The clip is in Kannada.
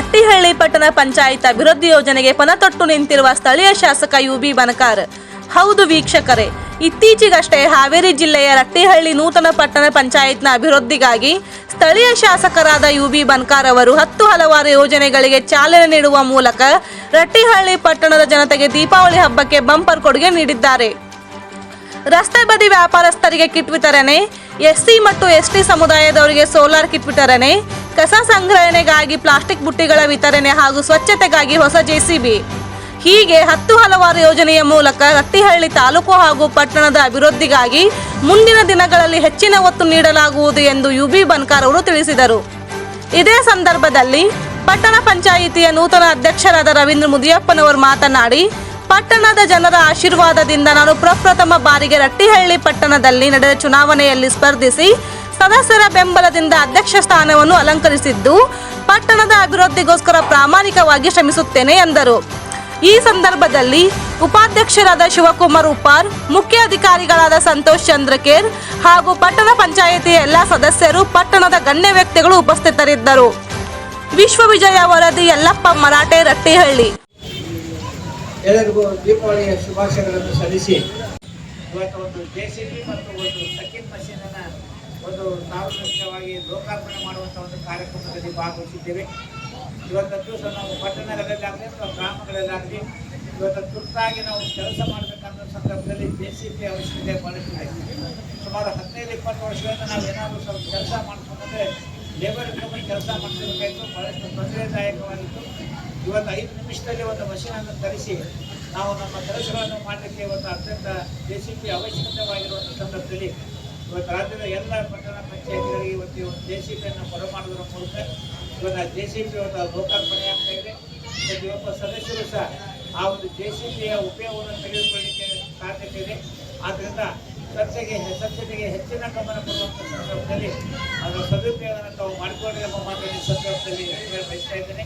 ರಟ್ಟಿಹಳ್ಳಿ ಪಟ್ಟಣ ಪಂಚಾಯತ್ ಅಭಿವೃದ್ಧಿ ಯೋಜನೆಗೆ ಪಣತೊಟ್ಟು ನಿಂತಿರುವ ಸ್ಥಳೀಯ ಶಾಸಕ ಯು ಬಿ ಬನಕಾರ್. ಹೌದು ವೀಕ್ಷಕರೇ, ಇತ್ತೀಚೆಗಷ್ಟೇ ಹಾವೇರಿ ಜಿಲ್ಲೆಯ ರಟ್ಟಿಹಳ್ಳಿ ನೂತನ ಪಟ್ಟಣ ಪಂಚಾಯತ್ನ ಅಭಿವೃದ್ಧಿಗಾಗಿ ಸ್ಥಳೀಯ ಶಾಸಕರಾದ ಯು ಬಿ ಬನ್ಕಾರ್ ಅವರು ಹತ್ತು ಹಲವಾರು ಯೋಜನೆಗಳಿಗೆ ಚಾಲನೆ ನೀಡುವ ಮೂಲಕ ರಟ್ಟಿಹಳ್ಳಿ ಪಟ್ಟಣದ ಜನತೆಗೆ ದೀಪಾವಳಿ ಹಬ್ಬಕ್ಕೆ ಬಂಪರ್ ಕೊಡುಗೆ ನೀಡಿದ್ದಾರೆ. ರಸ್ತೆ ಬದಿ ವ್ಯಾಪಾರಸ್ಥರಿಗೆ ಕಿಟ್ ವಿತರಣೆ, ಎಸ್ಸಿ ಮತ್ತು ಎಸ್ಟಿ ಸಮುದಾಯದವರಿಗೆ ಸೋಲಾರ್ ಕಿಟ್ ವಿತರಣೆ ಕಸ ಸಂಗ್ರಹಣೆಗಾಗಿ ಪ್ಲಾಸ್ಟಿಕ್ ಬುಟ್ಟಿಗಳ ವಿತರಣೆ ಹಾಗೂ ಸ್ವಚ್ಛತೆಗಾಗಿ ಹೊಸ ಜೆಸಿಬಿ ಹೀಗೆ ಹತ್ತು ಹಲವಾರು ಯೋಜನೆಯ ಮೂಲಕ ರಟ್ಟಿಹಳ್ಳಿ ತಾಲೂಕು ಹಾಗೂ ಪಟ್ಟಣದ ಅಭಿವೃದ್ಧಿಗಾಗಿ ಮುಂದಿನ ದಿನಗಳಲ್ಲಿ ಹೆಚ್ಚಿನ ಒತ್ತು ನೀಡಲಾಗುವುದು ಎಂದು ಯು ಬಿ ಬನ್ಕಾರ್ ಅವರು ತಿಳಿಸಿದರು. ಇದೇ ಸಂದರ್ಭದಲ್ಲಿ ಪಟ್ಟಣ ಪಂಚಾಯಿತಿಯ ನೂತನ ಅಧ್ಯಕ್ಷರಾದ ರವೀಂದ್ರ ಮುದಿಯಪ್ಪನವರು ಮಾತನಾಡಿ, ಪಟ್ಟಣದ ಜನರ ಆಶೀರ್ವಾದದಿಂದ ನಾನು ಪ್ರಪ್ರಥಮ ಬಾರಿಗೆ ರಟ್ಟಿಹಳ್ಳಿ ಪಟ್ಟಣದಲ್ಲಿ ನಡೆದ ಚುನಾವಣೆಯಲ್ಲಿ ಸ್ಪರ್ಧಿಸಿ ಸದಸ್ಯರ ಬೆಂಬಲದಿಂದ ಅಧ್ಯಕ್ಷ ಸ್ಥಾನವನ್ನು ಅಲಂಕರಿಸಿದ್ದು, ಪಟ್ಟಣದ ಅಭಿವೃದ್ಧಿಗೋಸ್ಕರ ಪ್ರಾಮಾಣಿಕವಾಗಿ ಶ್ರಮಿಸುತ್ತೇನೆ ಎಂದರು. ಈ ಸಂದರ್ಭದಲ್ಲಿ ಉಪಾಧ್ಯಕ್ಷರಾದ ಶಿವಕುಮಾರ್ ಉಪ್ಪಾರ್, ಮುಖ್ಯ ಅಧಿಕಾರಿಗಳಾದ ಸಂತೋಷ್ ಚಂದ್ರಕೇರ್ ಹಾಗೂ ಪಟ್ಟಣ ಪಂಚಾಯಿತಿಯ ಎಲ್ಲ ಸದಸ್ಯರು ಪಟ್ಟಣದ ಗಣ್ಯ ವ್ಯಕ್ತಿಗಳು ಉಪಸ್ಥಿತರಿದ್ದರು. ವಿಶ್ವವಿಜಯ ವರದಿ ಯಲ್ಲಪ್ಪ ಮರಾಠೆ ರಟ್ಟಿಹಳ್ಳಿ. ಶುಭಾಶಯಗಳನ್ನು ಸಲ್ಲಿಸಿ. ಇವತ್ತು ಒಂದು ಜೆ ಮತ್ತು ಒಂದು ಒಂದು ಸಾರ್ವಜನಿಕವಾಗಿ ಲೋಕಾರ್ಪಣೆ ಮಾಡುವಂಥ ಒಂದು ಕಾರ್ಯಕ್ರಮದಲ್ಲಿ ಭಾಗವಹಿಸಿದ್ದೇವೆ. ಇವತ್ತಂತೂ ಸಹ ನಾವು ಪಟ್ಟಣಗಳಲ್ಲಾಗಲಿ ಅಥವಾ ಗ್ರಾಮಗಳಲ್ಲಾಗಲಿ ಇವತ್ತು ತುರ್ತಾಗಿ ನಾವು ಕೆಲಸ ಮಾಡಬೇಕನ್ನೋ ಸಂದರ್ಭದಲ್ಲಿ ಜೆ ಸಿ ಬಿ ಅವಶ್ಯಕತೆ ಬಹಳಷ್ಟಿದೆ. ಸುಮಾರು ಹದಿನೈದು, ಇಪ್ಪತ್ತು ವರ್ಷಗಳಿಂದ ನಾವು ಏನಾದರೂ ಸ್ವಲ್ಪ ಕೆಲಸ ಮಾಡಿಕೊಂಡ್ರೆ ಲೇಬರ್ ಇಟ್ಕೊಂಡು ಕೆಲಸ ಮಾಡಿಸಬೇಕಾಯಿತು ಬಹಳಷ್ಟು ತೊಂದರೆದಾಯಕವಾಗಿತ್ತು. ಇವತ್ತು ಐದು ನಿಮಿಷದಲ್ಲಿ ಒಂದು ಮಷೀನನ್ನು ತರಿಸಿ ನಾವು ನಮ್ಮ ಕೆಲಸಗಳನ್ನು ಮಾಡಲಿಕ್ಕೆ ಇವತ್ತು ಅತ್ಯಂತ ಜೆ ಸಿ ಪಿ ಅವಶ್ಯಕತೆವಾಗಿರುವಂಥ ಸಂದರ್ಭದಲ್ಲಿ ಇವತ್ತು ರಾಜ್ಯದ ಎಲ್ಲ ಪಟ್ಟಣ ಪಂಚಾಯತ್ಗಳಿಗೆ ಇವತ್ತು ಒಂದು ಜೆ ಸಿ ಪಿಯನ್ನು ಮಾಡೋದ್ರ ಮೂಲಕ ಇವತ್ತು ಆ ಜೆ ಸಿ ಪಿ ಇವತ್ತು ಲೋಕಾರ್ಪಣೆ ಆಗ್ತಾ ಇದೆ. ಇವತ್ತು ಒಬ್ಬ ಸದಸ್ಯರು ಸಹ ಆ ಒಂದು ಜೆ ಸಿ ಪಿಯ ಉಪಯೋಗವನ್ನು ತೆಗೆದುಕೊಳ್ಳಲಿಕ್ಕೆ ಸಾಧ್ಯತೆ ಇದೆ. ಆದ್ದರಿಂದ ಸ್ವಚ್ಛತೆಗೆ ಸ್ವಚ್ಛತೆಗೆ ಹೆಚ್ಚಿನ ಗಮನ ಕೊಡುವಂಥ ಸಂದರ್ಭದಲ್ಲಿ ಅದರ ಸದುಪಯೋಗವನ್ನು ತಾವು ಮಾಡಿಕೊಂಡ್ರೆ ಎಂಬ ಸಂದರ್ಭದಲ್ಲಿ ಬಯಸ್ತಾ ಇದ್ದೇನೆ.